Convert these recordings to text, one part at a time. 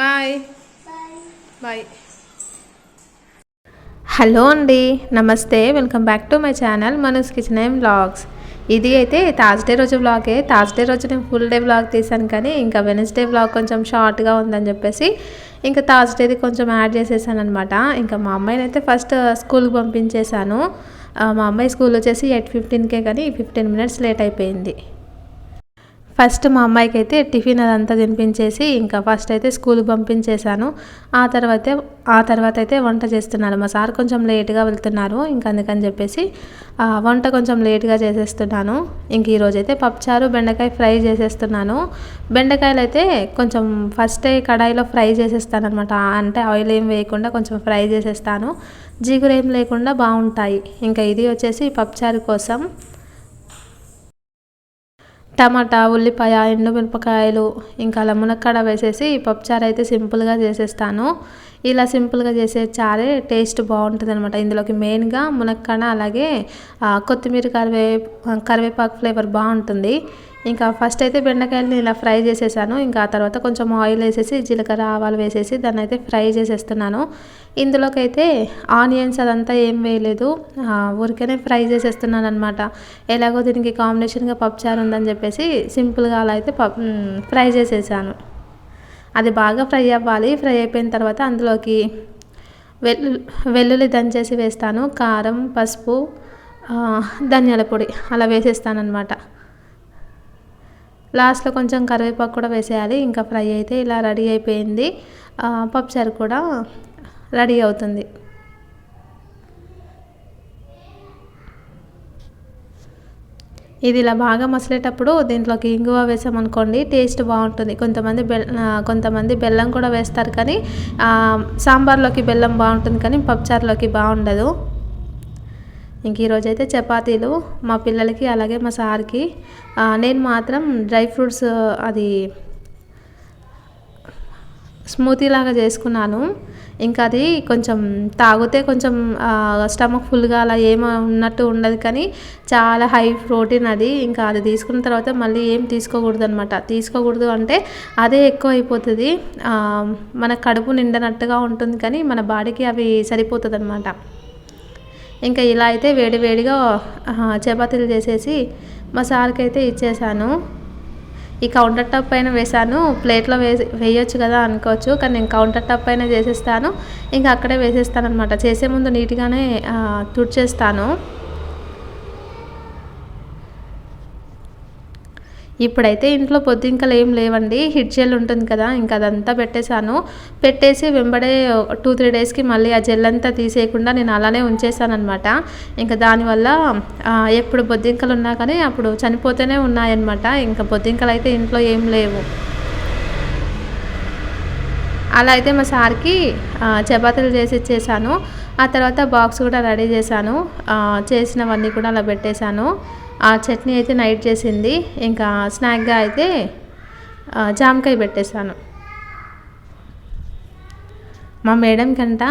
Bye. Bye. Hello అండి నమస్తే welcome back to my channel Manu's kitchen ఏం vlogs. ఇది అయితే థర్స్డే రోజు వ్లాగే థర్స్డే రోజు నేను ఫుల్ డే వ్లాగ్ తీసాను కానీ ఇంకా వెనస్డే వ్లాగ్ కొంచెం షార్ట్గా ఉందని చెప్పేసి ఇంకా థర్స్డేది కొంచెం యాడ్ చేసేసాను అనమాట ఇంకా మా అమ్మాయిని అయితే ఫస్ట్ స్కూల్కి పంపించేశాను. మా అమ్మాయి స్కూల్ వచ్చేసి ఎయిట్ ఫిఫ్టీన్కే కానీ ఫిఫ్టీన్ మినిట్స్ లేట్ అయిపోయింది. ఫస్ట్ మా అమ్మాయికి అయితే టిఫిన్ అదంతా తినిపించేసి ఇంకా ఫస్ట్ అయితే స్కూల్ పంపించేశాను. ఆ తర్వాతే ఆ తర్వాత అయితే వంట చేస్తున్నారు. మా సార్ కొంచెం లేట్గా వెళ్తున్నారు. ఇంకా అందుకని చెప్పేసి వంట కొంచెం లేట్గా చేసేస్తున్నాను. ఇంక ఈరోజు అయితే పప్పుచారు బెండకాయ ఫ్రై చేసేస్తున్నాను. బెండకాయలు అయితే కొంచెం ఫస్టే కడాయిలో ఫ్రై చేసేస్తాను అనమాట అంటే ఆయిల్ ఏం వేయకుండా కొంచెం ఫ్రై చేసేస్తాను. జిగురు ఏం లేకుండా బాగుంటాయి ఇంకా ఇది వచ్చేసి పప్పుచారు కోసం టమాటా ఉల్లిపాయ ఎండుమిరపకాయలు ఇంకా అలా మునక్కాడ వేసేసి పప్పుచారు అయితే సింపుల్గా చేసేస్తాను. ఇలా సింపుల్గా చేసే చారే టేస్ట్ బాగుంటుంది అనమాట ఇందులోకి మెయిన్గా మునక్కాడ అలాగే కొత్తిమీర కరివే కరివేపాకు ఫ్లేవర్ బాగుంటుంది. ఇంకా ఫస్ట్ అయితే బెండకాయలని ఇలా ఫ్రై చేసేసాను. ఇంకా ఆ తర్వాత కొంచెం ఆయిల్ వేసేసి జీలకర్ర ఆవాలు వేసేసి దాన్ని అయితే ఫ్రై చేసేస్తున్నాను. ఇందులోకైతే ఆనియన్స్ అదంతా ఏం వేయలేదు. ఊరికేనే ఊరికనే ఫ్రై చేసేస్తున్నాను అనమాట ఎలాగో దీనికి కాంబినేషన్గా పప్పుచారు ఉందని చెప్పేసి సింపుల్గా అలా అయితే పప్ ఫ్రై చేసేసాను. అది బాగా ఫ్రై అవ్వాలి. ఫ్రై అయిపోయిన తర్వాత అందులోకి వెల్లు వెల్లుల్లి దంచేసి వేస్తాను. కారం పసుపు ధనియాల పొడి అలా వేసేస్తాను అనమాట లాస్ట్లో కొంచెం కరివేపాకు కూడా వేసేయాలి. ఇంకా ఫ్రై అయితే ఇలా రెడీ అయిపోయింది. పప్పుచారు కూడా రెడీ అవుతుంది. ఇది ఇలా బాగా మసలేటప్పుడు దీంట్లోకి ఇంగువ వేసామనుకోండి టేస్ట్ బాగుంటుంది. కొంతమంది బెల్ కొంతమంది బెల్లం కూడా వేస్తారు కానీ సాంబార్లోకి బెల్లం బాగుంటుంది కానీ పప్పుచారులోకి బాగుండదు. ఇంక ఈరోజైతే చపాతీలు మా పిల్లలకి అలాగే మా సార్కి. నేను మాత్రం డ్రై ఫ్రూట్స్ అది స్మూతీ లాగా చేసుకున్నాను. ఇంకా అది కొంచెం తాగితే కొంచెం స్టమక్ ఫుల్గా అలా ఏం ఉన్నట్టు ఉండదు కానీ చాలా హై ప్రోటీన్ అది. ఇంకా అది తీసుకున్న తర్వాత మళ్ళీ ఏం తీసుకోకూడదు అనమాట తీసుకోకూడదు అంటే అదే ఎక్కువ అయిపోతుంది మన కడుపు నిండనట్టుగా ఉంటుంది కానీ మన బాడీకి అవి సరిపోతుంది అనమాట ఇంకా ఇలా అయితే వేడివేడిగా చపాతీలు చేసేసి మా సార్కి అయితే ఇచ్చేసాను. ఈ కౌంటర్ టాప్ పైన వేసాను ప్లేట్లో వేసి వేయొచ్చు కదా అనుకోవచ్చు కానీ నేను కౌంటర్ టాప్ పైన చేసేస్తాను. ఇంకా అక్కడే వేసేస్తాను అనమాట చేసే ముందు నీట్గానే తుడిచేస్తాను. ఇప్పుడైతే ఇంట్లో పొద్దుంకలు ఏం లేవండి. హిట్ జెల్ ఉంటుంది కదా ఇంకా అదంతా పెట్టేశాను. పెట్టేసి వెంబడే టూ త్రీ డేస్కి మళ్ళీ ఆ జెల్ అంతా తీసేయకుండా నేను అలానే ఉంచేసాను అనమాట ఇంకా దానివల్ల ఎప్పుడు బొద్దింకలు ఉన్నా కానీ అప్పుడు చనిపోతూనే ఉన్నాయన్నమాట. ఇంకా బొద్దింకలు అయితే ఇంట్లో ఏం లేవు. అలా అయితే మా సార్కి చపాతీలు చేసి ఇచ్చేసాను ఆ తర్వాత బాక్స్ కూడా రెడీ చేశాను. చేసినవన్నీ కూడా అలా పెట్టేశాను. ఆ చట్నీ అయితే నైట్ చేసింది. ఇంకా స్నాక్గా అయితే జామకాయ పెట్టేశాను. మా మేడం కంట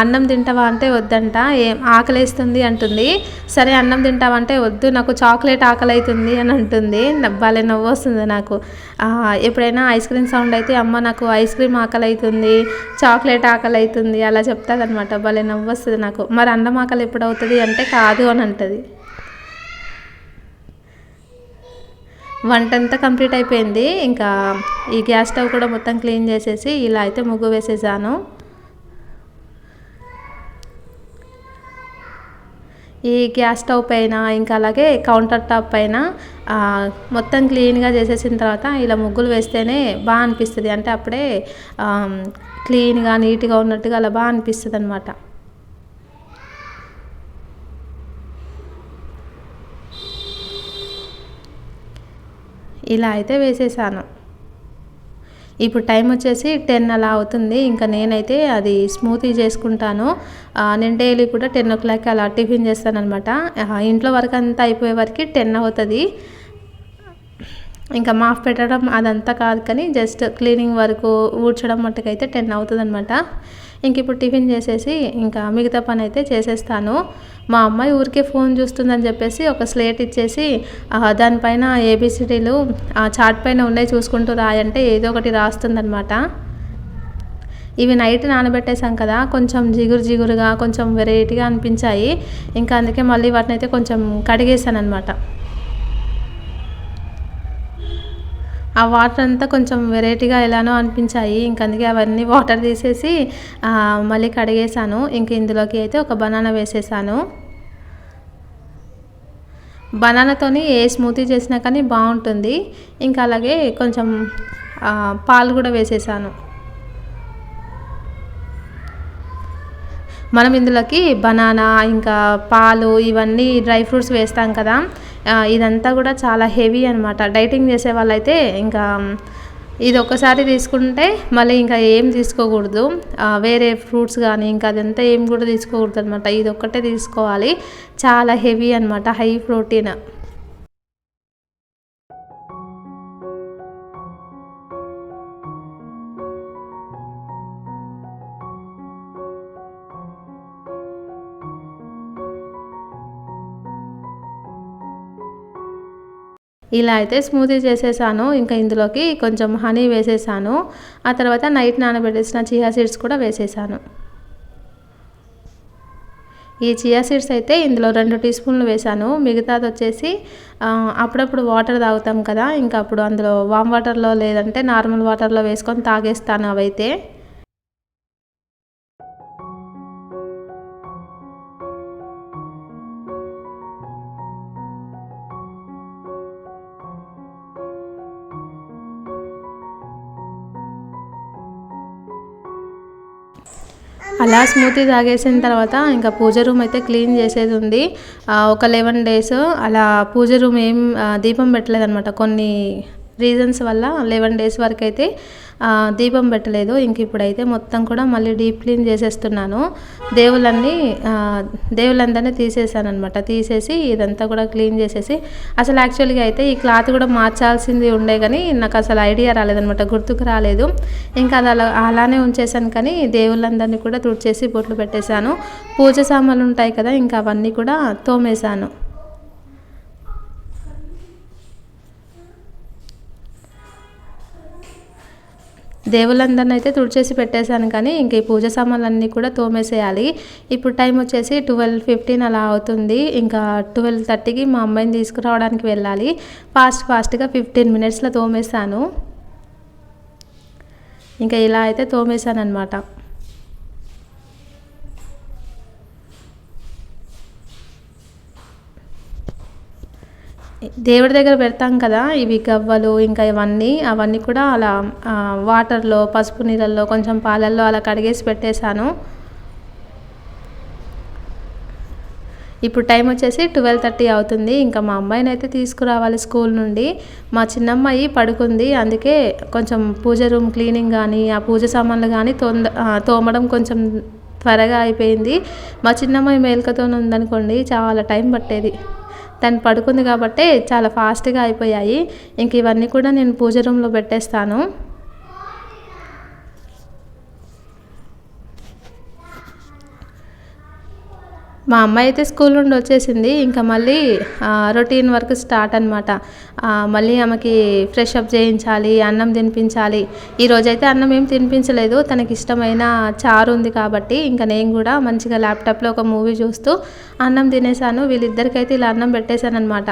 అన్నం తింటావా అంటే వద్దంట. ఏం ఆకలేస్తుంది అంటుంది. సరే అన్నం తింటావా అంటే వద్దు. నాకు చాక్లెట్ ఆకలి అవుతుంది అని అంటుంది. భలే నవ్వు వస్తుంది నాకు ఎప్పుడైనా ఐస్ క్రీమ్ సౌండ్ అయితే అమ్మ నాకు ఐస్ క్రీమ్ ఆకలి అవుతుంది చాక్లెట్ ఆకలి అవుతుంది అలా చెప్తాదనమాట భలే నవ్వు వస్తుంది నాకు. మరి అన్నం ఆకలి ఎప్పుడు అవుతుంది అంటే కాదు అని అంటుంది. వంట అంతా కంప్లీట్ అయిపోయింది. ఇంకా ఈ గ్యాస్ స్టవ్ కూడా మొత్తం క్లీన్ చేసేసి ఇలా అయితే ముగ్గు వేసేసాను. ఈ గ్యాస్ స్టవ్ పైన ఇంకా అలాగే కౌంటర్ టాప్ పైన మొత్తం క్లీన్గా చేసేసిన తర్వాత ఇలా ముగ్గులు వేస్తేనే బాగా అనిపిస్తుంది. అంటే అప్పుడే క్లీన్గా నీట్గా ఉన్నట్టుగా అలా బాగా అనిపిస్తుంది అనమాట ఇలా అయితే వేసేసాను. ఇప్పుడు టైం వచ్చేసి టెన్ అలా అవుతుంది. ఇంకా నేనైతే అది స్మూతీ చేసుకుంటాను. నేను డైలీ కూడా టెన్ ఓ క్లాక్ అలా టిఫిన్ చేస్తాను అనమాట ఇంట్లో వరకు అంతా అయిపోయే వరకు టెన్ అవుతుంది. ఇంకా మాఫ్ పెట్టడం అదంతా కాదు కానీ జస్ట్ క్లీనింగ్ వరకు ఊడ్చడం మట్టుకైతే టెన్ అవుతుంది అనమాట ఇంక ఇప్పుడు టిఫిన్ చేసేసి ఇంకా మిగతా పని అయితే చేసేస్తాను. మా అమ్మాయి ఊరికే ఫోన్ చూస్తుందని చెప్పేసి ఒక స్లేట్ ఇచ్చేసి దానిపైన ఏబిసిడీలు ఆ చాట్ పైన ఉన్నాయి చూసుకుంటూ రాయంటే ఏదో ఒకటి రాస్తుందనమాట ఇవి నైట్ నానబెట్టేసాం కదా కొంచెం జిగురు జిగురుగా కొంచెం వెరైటీగా అనిపించాయి. ఇంకా అందుకే మళ్ళీ వాటిని అయితే కొంచెం కడిగేసాను అనమాట ఆ వాటర్ అంతా కొంచెం వెరైటీగా ఎలానో అనిపించాయి. ఇంక అందుకే అవన్నీ వాటర్ తీసేసి మళ్ళీ కడిగేసాను. ఇంక ఇందులోకి అయితే ఒక బనానా వేసేసాను. బనానాతోని ఏ స్మూతీ చేసినా కానీ బాగుంటుంది. ఇంకా అలాగే కొంచెం పాలు కూడా వేసేసాను. మనం ఇందులోకి బనానా ఇంకా పాలు ఇవన్నీ డ్రై ఫ్రూట్స్ వేస్తాం కదా. ఇదంతా కూడా చాలా హెవీ అనమాట డైటింగ్ చేసే వాళ్ళైతే ఇంకా ఇది ఒకసారి తీసుకుంటే మళ్ళీ ఇంకా ఏం తీసుకోకూడదు. వేరే ఫ్రూట్స్ కానీ ఇంకా అదంతా ఏం కూడా తీసుకోకూడదు అనమాట ఇది ఒక్కటే తీసుకోవాలి. చాలా హెవీ అనమాట హై ప్రోటీన్. ఇలా అయితే స్మూతీ చేసేసాను. ఇంకా ఇందులోకి కొంచెం హనీ వేసేసాను. ఆ తర్వాత నైట్ నానబెట్టేసిన చియా సీడ్స్ కూడా వేసేసాను. ఈ చియా సీడ్స్ అయితే ఇందులో రెండు టీ స్పూన్లు వేసాను. మిగతాది వచ్చేసి అప్పుడప్పుడు వాటర్ తాగుతాం కదా. ఇంకా అప్పుడు అందులో వామ్ వాటర్లో లేదంటే నార్మల్ వాటర్లో వేసుకొని తాగేస్తాను అవైతే. అలా స్మూతీ తాగేసిన తర్వాత ఇంకా పూజ రూమ్ అయితే క్లీన్ చేసేది ఉంది. ఒక లెవెన్ డేస్ అలా పూజ రూమ్ ఏం దీపం పెట్టలేదన్నమాట. కొన్ని రీజన్స్ వల్ల లెవెన్ డేస్ వరకు అయితే దీపం పెట్టలేదు. ఇంక ఇప్పుడైతే మొత్తం కూడా మళ్ళీ డీప్ క్లీన్ చేసేస్తున్నాను. దేవుళ్ళన్నీ దేవులందరినీ తీసేసాను అనమాట తీసేసి ఇదంతా కూడా క్లీన్ చేసేసి అసలు యాక్చువల్గా అయితే ఈ క్లాత్ కూడా మార్చాల్సింది ఉండే కానీ నాకు అసలు ఐడియా రాలేదనమాట గుర్తుకు రాలేదు. ఇంకా అది అలా అలానే ఉంచేసాను కానీ దేవుళ్ళందరినీ కూడా తుడిచేసి బొట్లు పెట్టేశాను. పూజ సామాన్లు ఉంటాయి కదా ఇంకా అవన్నీ కూడా తోమేశాను. దేవుళ్ళందరిని అయితే తుడిచేసి పెట్టేశాను కానీ ఇంక ఈ పూజ సామాన్లన్నీ కూడా తోమేసేయాలి. ఇప్పుడు టైం వచ్చేసి ట్వెల్వ్ ఫిఫ్టీన్ అలా అవుతుంది. ఇంకా ట్వెల్వ్ థర్టీకి మా అమ్మాయిని తీసుకురావడానికి వెళ్ళాలి. ఫాస్ట్ ఫాస్ట్గా ఫిఫ్టీన్ మినిట్స్లో తోమేశాను. ఇంకా ఇలా అయితే తోమేశాను అనమాట దేవుడి దగ్గర పెడతాం కదా ఇవి గవ్వలు ఇంకా ఇవన్నీ. అవన్నీ కూడా అలా వాటర్లో పసుపు నీళ్ళల్లో కొంచెం పాలల్లో అలా కడిగేసి పెట్టేశాను. ఇప్పుడు టైం వచ్చేసి ట్వెల్వ్ థర్టీ అవుతుంది. ఇంకా మా అమ్మాయిని అయితే తీసుకురావాలి స్కూల్ నుండి. మా చిన్నమ్మాయి పడుకుంది. అందుకే కొంచెం పూజ రూమ్ క్లీనింగ్ కానీ ఆ పూజ సామాన్లు కానీ తొంద తోమడం కొంచెం త్వరగా అయిపోయింది. మా చిన్నమ్మాయి మేల్కతో ఉందనుకోండి చాలా టైం పట్టేది. తను పడుకుంది కాబట్టి చాలా ఫాస్ట్గా అయిపోయాయి. ఇంక ఇవన్నీ కూడా నేను పూజ రూమ్లో పెట్టేస్తాను. మా అమ్మాయి అయితే స్కూల్ నుండి వచ్చేసింది. ఇంకా మళ్ళీ రొటీన్ వర్క్ స్టార్ట్ అనమాట మళ్ళీ ఆమెకి ఫ్రెష్ అప్ చేయించాలి అన్నం తినిపించాలి. ఈరోజైతే అన్నం ఏం తినిపించలేదు. తనకి ఇష్టమైన చారు ఉంది కాబట్టి ఇంకా నేను కూడా మంచిగా ల్యాప్టాప్లో ఒక మూవీ చూస్తూ అన్నం తినేసాను. వీళ్ళిద్దరికైతే ఇలా అన్నం పెట్టేశాను అనమాట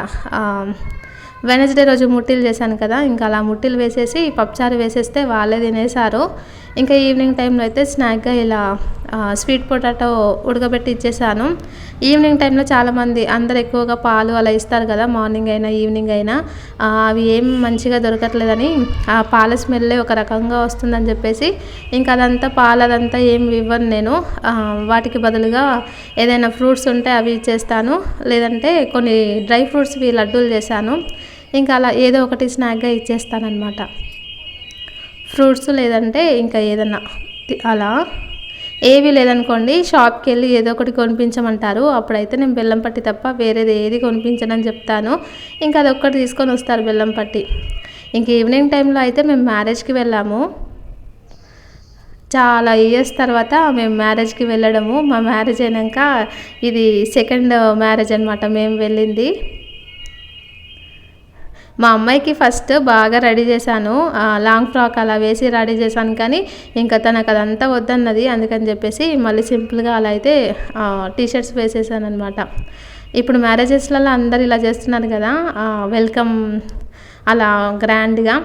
వెనస్డే రోజు ముట్టిలు చేశాను కదా ఇంకా అలా ముట్టిలు వేసేసి పప్పుచారు వేసేస్తే వాళ్ళే తినేసారు ఇంకా ఈవినింగ్ టైంలో అయితే స్నాక్గా ఇలా స్వీట్ పొటాటో ఉడకబెట్టి ఇచ్చేసాను ఈవినింగ్ టైంలో చాలామంది అందరు ఎక్కువగా పాలు అలా ఇస్తారు కదా మార్నింగ్ అయినా ఈవినింగ్ అయినా. అవి ఏం మంచిగా దొరకట్లేదని ఆ పాల స్మెల్లే ఒక రకంగా వస్తుందని చెప్పేసి ఇంకా అదంతా పాలు అదంతా ఏం ఇవ్వను నేను. వాటికి బదులుగా ఏదైనా ఫ్రూట్స్ ఉంటే అవి ఇచ్చేస్తాను లేదంటే కొన్ని డ్రై ఫ్రూట్స్వి లడ్డూలు చేశాను. ఇంకా అలా ఏదో ఒకటి స్నాక్గా ఇచ్చేస్తానమాట ఫ్రూట్స్ లేదంటే ఇంకా ఏదన్నా అలా ఏవి లేదనుకోండి షాప్కి వెళ్ళి ఏదో ఒకటి కొనిపించమంటారు. అప్పుడైతే నేను బెల్లం పట్టి తప్ప వేరేది ఏది కొనిపించనని చెప్తాను. ఇంకా అదొక్కటి తీసుకొని వస్తారు బెల్లం పట్టి. ఇంక ఈవినింగ్ టైంలో అయితే మేము మ్యారేజ్కి వెళ్ళాము. చాలా ఇయర్స్ తర్వాత మేము మ్యారేజ్కి వెళ్ళడము. మా మ్యారేజ్ అయినాక ఇది సెకండ్ మ్యారేజ్ అనమాట మేము వెళ్ళింది. మా అమ్మాయికి ఫస్ట్ బాగా రెడీ చేశాను. లాంగ్ ఫ్రాక్ అలా వేసి రెడీ చేశాను కానీ ఇంకా తనకు అదంతా వద్దన్నది. అందుకని చెప్పేసి మళ్ళీ సింపుల్గా అలా అయితే టీ షర్ట్స్ వేసేసాను అనమాట ఇప్పుడు మ్యారేజెస్లలో అందరు ఇలా చేస్తున్నారు కదా వెల్కమ్ అలా గ్రాండ్గా.